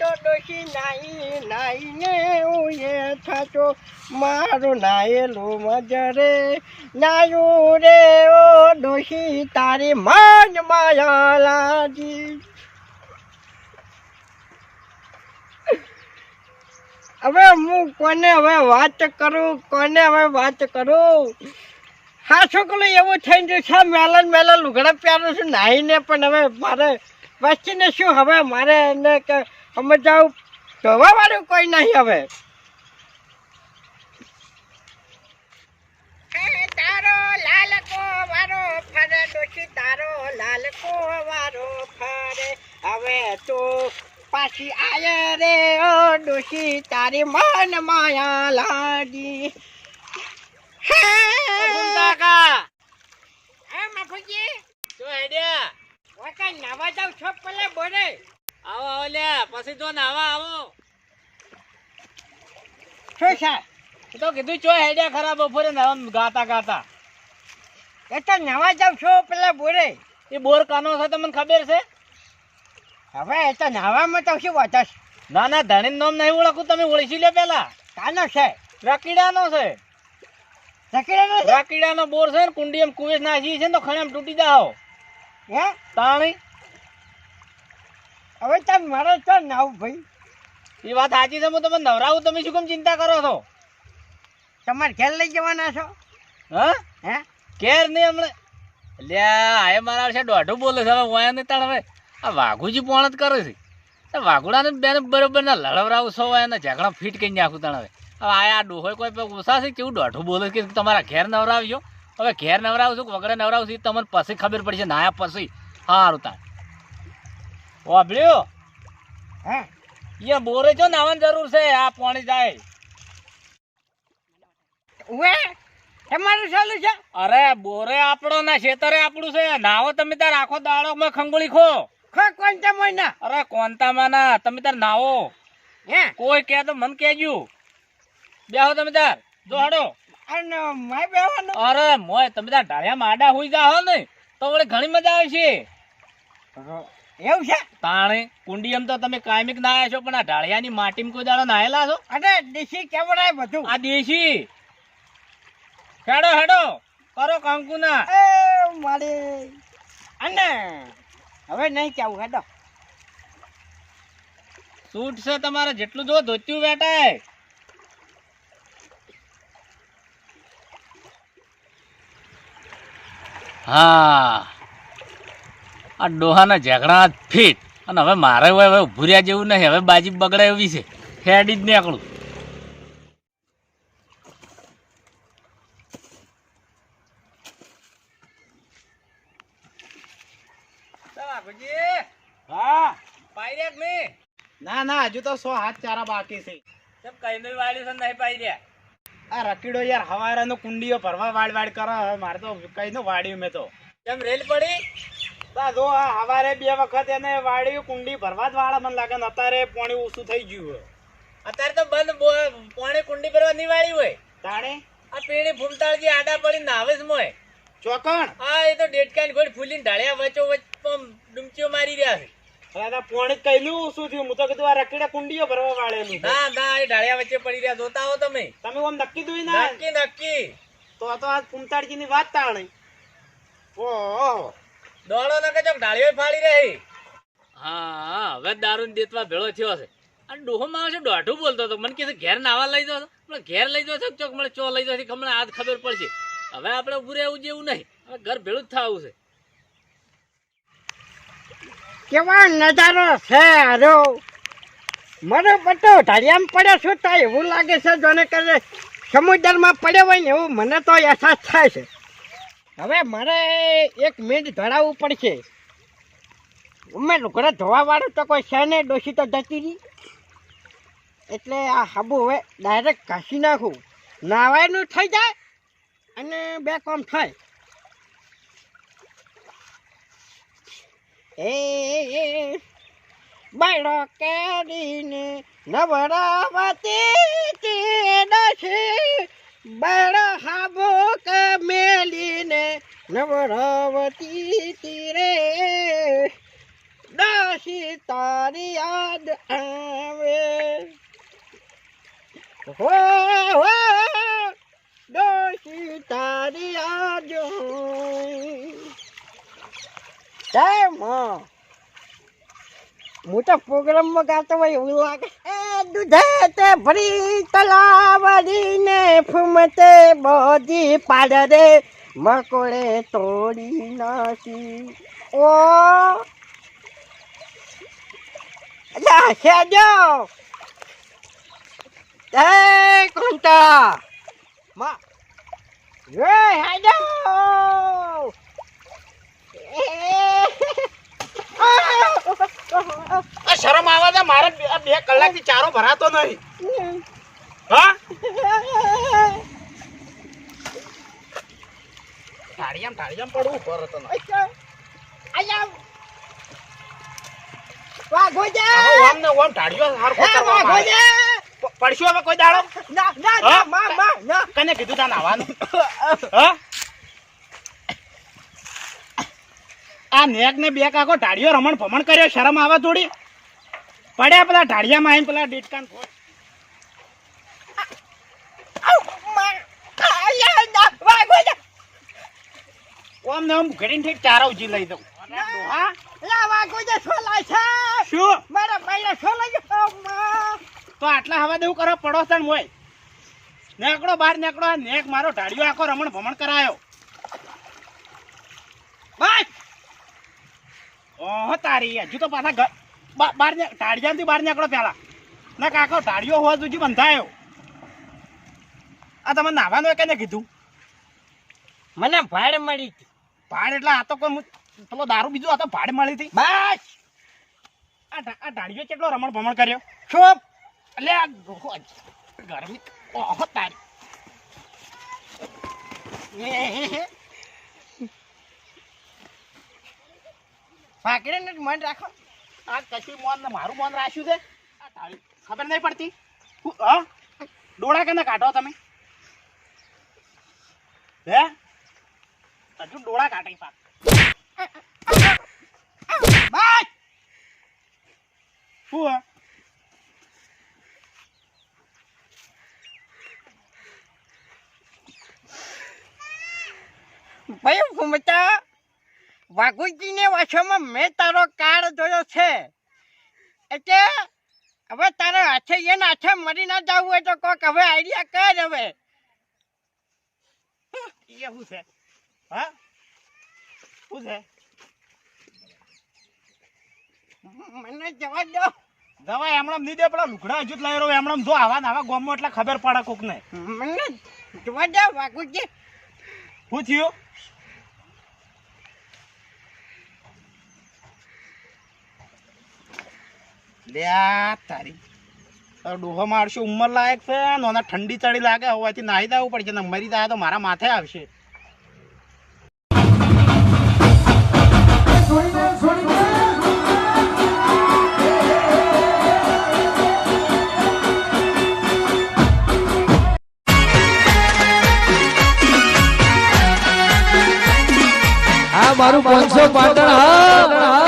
તો ડોશી નાઈ નાઈને એ થાચો. મારું નાયેલું મજરે નાયું રે, ઓ ડોશી તારી મન માયા લાજી હવે હું કોને હવે વાત કરું, કોને હવે વાત કરું? હા, છોકરો, એવું થઈ ગયું છે, મેલન મેલન લુગડા પહેરું છું નાહીને પણ હવે મારે વસ્તીને શું, હવે મારે એને કે સમજાવું ધોવા વાળું કોઈ નહીં હવે. તારો લાલકો વારો ફરે ડોશી તારો લાલકો વારો ફરે. હવે તો પાછી આય રે ઓ ડોશી તારી મન માયા લાગી. કાકા હા. માફુજી. જો હેડ્યા વકા નવા જાવ છો પેલે બોલે. આવો આવો લે પછી તો નાવા આવો શું છે તો કીધું ચો હેડ્યા ખરા બપોરે નાવા ગાતા ગાતા. એ તો નાવા જાવ છો પેલા બોરે. એ બોર કાનો છે તમને ખબર છે? હવે એ તો નાવામાં તો શું વાત ના ના ધણી નામ નહીં ઓળખું તમે ઓળખી લે પેલા. કાનો છે? રકીડાનો છે. રકીડાનો બોર છે ને કુંડી એમ કુવેસ નાખી છે ને તો ખણે એમ તૂટી જાઓ. હે? તાણી? હવે તમે મારે તો નાવ ભાઈ? એ વાત સાચી છે હું તમે નવરાવું તમે શું કેમ ચિંતા કરો છો? તમારે ઘેર લઈ જવાના છો? હા? હે? ઘેર નહીં હમણાં. લ્યા આ મારા છે દોઢું બોલે છે હવે વાયા નહીં તાણ હવે આ વાઘુજી પોણ જ કરે છે. આ વાઘુડાને બેન બરોબર ના લડવરાવું છો એને ઝઘડા ફિટ કરી નાખું તાણ હવે. હવે આ ડોહોય કોઈ પણ ઓછા છે કેવું દોઢું બોલે છે કે તમારા ઘેર નવરાવજો હવે ઘેર નવરાવશું કે વગડે નવરાવશું એ તમને પછી ખબર પડશે નાયા પછી સારું તાણ. વાબલ્યો હે? અહીંયા બોરે છો નાવાની જરૂર છે? આ પાણી જાય. ઉએ તમારું ચાલુ છે? અરે બોરે આપણો ના ખેતરે આપણું છે. નાવો તમે તાર આખો દાડો માં ખંગોળી ખો. ખો કોંતા મહિના અરે કોંતા ના તમે તાર નાવો. હે? કોઈ કે તો મન કેજો બેહો તમે તાર. જો હાડો. અરે માય બેવાનો અરે મોય તમે તાર ઢાળિયા માડા હોઈ જાહો ને. તો વળી ઘણી મજા આવશે. એવું છે? તાણે કુંડી એમ તો તમે કાયમિક નાયા છો પણ આ ઢાળિયાની માટીમાં કોઈ દાડો નાયેલા છો? અરે દેશી કેવડાય બધું? આ દેશી. હેડો હેડો કરો કંકુ ના એ મારી. અને હવે નહીં કેવું હેડો. સૂટ છે તમારે જેટલું જો ધોત્યું બેટાય હા. આ ડોહાના ઝઘડા ફીટ અને હવે મારે હવે ઊભું રહ્યા જેવું નહીં. હવે બાજી બગડે એવી છે. હેડી જ નીકળું. હા. ના ના હજુ તો સો હાથ ચારા બાકી છે. કેમ કઈ વાળી છે નહીં પાઈ રહ્યા? આ રકીડો યાર હવારાનો કુંડીઓ ભરવા વાડ વાડ કરો. હવે મારે તો કઈ નું વાડ્યું મેં તો. કેમ રેલ પડી? જો આ હવારે બે વખત એને વાળી કુંડી ભરવા જ વાળા મને લાગે અત્યારે પાણી ઓછું થઈ ગયું અત્યારે તો બંધ પાણી કુંડી ભરવા નહીં વાળી હોય. તાણે? આ પીણી ફૂમતાળજી આડા પડી નાવે જ મોય. ચોકણ? હા એ તો ડેટકાની ગોળ ફૂલીને ઢાળ્યા વચ્ચો વચ્ચ ડૂમચીઓ મારી રહ્યા છે. આ પાણી કઈલું થયું? હું તો કીધું આ રકીડા કુંડીઓ ભરવા વાળેલું ના ના એ ઢાળિયા વચ્ચે પડી રહ્યા જોતા હો તમે. તમે આમ નક્કી દુઈ ના? નક્કી નક્કી. તો આ તો આ કુંતાળજી ની વાત તાણે. ઓહો. દોડો ને કે ચોક ઢાળીઓ ફાડી રહી. હા હવે દારૂ દેતવા ભેળો થયો છે. અને ડોહો માં દોઢું બોલતો હતો. મને કે ઘેર નાવા લઈ જાવ મને ઘેર લઈ જાવ છે ચોક મને ચો લઈ જાવ છે? હમણાં આજ ખબર પડશે. હવે આપણે ઉભું રહેવું જેવું નહીં. હવે ઘર ભેળું જ થવું છે. કેવા નજારો છે આરો? મને બતો ઢાળિયામાં પડે છું તો એવું લાગે છે જોને કરે સમુદ્રમાં પડ્યો હોય ને એવું મને તો અહેસાસ થાય છે. હવે મારે એક મિનિટ ધરાવવું પડશે. અમે લુગડા ધોવા વાળું તો કોઈ છે નહીં ડોસી તો જતી રહી. એટલે આ હાબુ હવે ડાયરેક્ટ ઘાસી નાખું. નાવાનું થઈ જાય અને બે કામ થાય. એ બાળો કેરીને નવરાવતી છે બળ હાબોક મેલીને નવરાવતી તીરે. દાસી તારી યાદ આવે. હો હો દોષી તારી યાદ ટાઈમ હું તો પ્રોગ્રામમાં ગાતો હોય એવું લાગે. દૂધે ભરી તલાવડીને ફૂમતે બોધી પાડ રે. મકોડે તોડી નાખી. ઓ! સેજો એ કોંતા માં હેજો આ શરમ આવે છે મારે બે- આ બે કલાકથી ચારો ભરાતો નહીં. હા? ઢાળિયામ ઢાળિયામ પડવું પર હતો ને. વાઘોજા હવે ઓમ ને ઓમ ઢાળિયો હરખો કરવા માંડે. પડશું હવે કોઈ દાડો? ના ના ના માં માં ના. કને કીધું તા નાવાનું? હા? આ નેક ને બે કાકો ઢાળિયો રમણ ભમણ કર્યો શરમ આવે થોડી. પડ્યા પેલા ઢાળિયામાં આવીને પેલા ડીટકાન ફોડ. ઓમ ને ઓમ ઘડીને ઠીક ચારો લઈ દઉં. અને આ ડોહા, લા વાઘોજા છે શું? મારા ભાઈને છોલાય છે તો આટલા હવા દેવું કરો પડોસણ હોય. નેકડો બાર નેકડો નેક મારો ઢાળિયો આખો રમણ ભમણ કરાયો. બસ! ઓહો તારી હજુ તો પાછા બહાર ને ઢાળિયાથી બહાર નીકળો પેલા ના કાકો ઢાળિયો હોવા સુધી બંધાયો. આ તમે નાવાનું કે કીધું? મને ભાડ મળી હતી. ભાડ એટલે આ તો કોઈ પેલો દારૂ બીજું આ તો ભાડ મળી હતી. બસ! આ આ કેટલો રમણ ભમણ કર્યો? ચોપ એટલે આ ગરમી ઓહો તારી. ભાકરે ને મન રાખો. આ કશું મોન મારું મોન રાખ્યું છે? ખબર નહીં પડતી. હું- ડોળા કેને કાઢો તમે? હે? હજુ ડોળા કાઢી પાક શું હે? ભાઈ ઘૂમતા વાઘુજીને વાસોમાં મેં તારો કાળ જોયો છે. એટલે હવે તારે હાથે એને હાથે મરી ના જવું હોય તો કોક હવે આઈડિયા કર હવે. એવું છે? હા? શું છે? મને જવા દો. દવા એમણામ નહીં દે પેલા લુગડા હજુ લઈ રહ્યો એમણામ જો આવા આવા ગોમો એટલે ખબર પડે કોક ને મને જવા દો વાઘુજી શું થયું? તારી. ડોહો મારશું, ઉંમર લાયક છે. નોના ઠંડી ચડી લાગે, હોવાથી નાહી દેવું પડશે, ને મરી જાય તો મારા માથે આવશે. મારું પાંચસો પાટણ હા